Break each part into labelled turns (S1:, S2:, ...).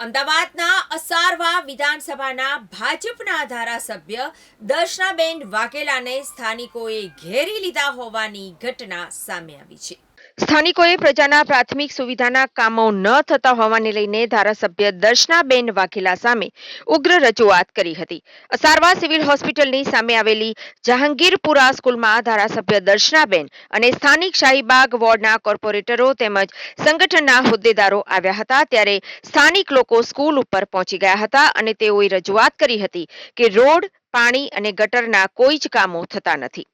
S1: અમદાવાદના અસારવા વિધાનસભાના ભાજપના ધારાસભ્ય દર્શનાબેન વાઘેલાને સ્થાનિકોએ ઘેરી લીધા હોવાની ઘટના સામે આવી છે. સ્થાનિકોએ પ્રજાના પ્રાથમિક સુવિધાના કામો ન થતા હોવાને લઈને ધારાસભ્ય દર્શનાબેન વાઘેલા સામે ઉગ્ર રજૂઆત કરી હતી. અસારવા સિવિલ હોસ્પિટલની સામે આવેલી જહાંગીરપુરા સ્કૂલમાં ધારાસભ્ય દર્શનાબેન અને સ્થાનિક શાહીબાગ વોર્ડના કોર્પોરેટરો તેમજ સંગઠનના હોદ્દેદારો આવ્યા હતા ત્યારે સ્થાનિક લોકો સ્કૂલ ઉપર પહોંચી ગયા હતા અને તેઓએ રજૂઆત કરી હતી કે રોડ, પાણી અને ગટરના કોઈ જ કામો થતા નથી.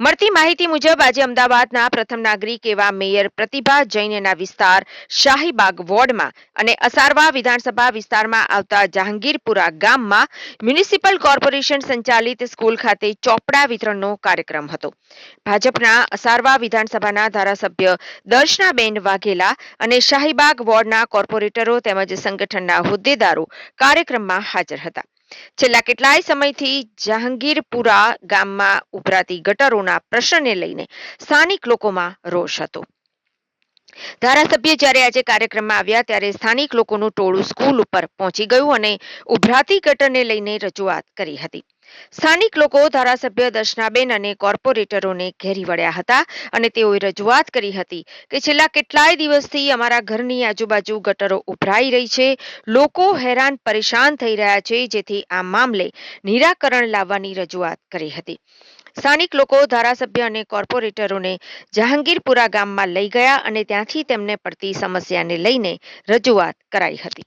S1: મળતી માહિતી મુજબ આજે અમદાવાદના પ્રથમ નાગરિક એવા મેયર પ્રતિભા જૈનના વિસ્તાર શાહીબાગ વોર્ડમાં અને અસારવા વિધાનસભા વિસ્તારમાં આવતા જહાંગીરપુરા ગામમાં મ્યુનિસિપલ કોર્પોરેશન સંચાલિત સ્કૂલ ખાતે ચોપડા વિતરણનો કાર્યક્રમ હતો. ભાજપના અસારવા વિધાનસભાના ધારાસભ્ય દર્શનાબેન વાઘેલા અને શાહીબાગ વોર્ડના કોર્પોરેટરો તેમજ સંગઠનના હોદ્દેદારો કાર્યક્રમમાં હાજર હતા. છેલ્લા કેટલાય સમયથી જહાંગીરપુરા ગામમાં ઉભરાતી ગટરોના પ્રશ્નને લઈને સ્થાનિક લોકોમાં રોષ હતો. ધારાસભ્ય જ્યારે આજે કાર્યક્રમમાં આવ્યા ત્યારે સ્થાનિક લોકોનું ટોળું સ્કૂલ ઉપર પહોંચી ગયું અને ઉભરાતી ગટરને લઈને રજૂઆત કરી હતી. સ્થાનિક લોકો ધારાસભ્ય દર્શનાબેન અને કોર્પોરેટરોને ઘેરી વળ્યા હતા અને તેઓએ રજૂઆત કરી હતી કે છેલ્લા કેટલાય દિવસથી અમારા ઘરની આજુબાજુ ગટરો ઉભરાઈ રહી છે. લોકો હેરાન પરેશાન થઈ રહ્યા છે, જેથી આ મામલે નિરાકરણ લાવવાની રજૂઆત કરી હતી. સ્થાનિક લોકો ધારાસભ્ય અને કોર્પોરેટરોને જહાંગીરપુરા ગામમાં લઈ ગયા અને ત્યાંથી તેમને પડતી સમસ્યાને લઈને રજૂઆત કરાઈ હતી.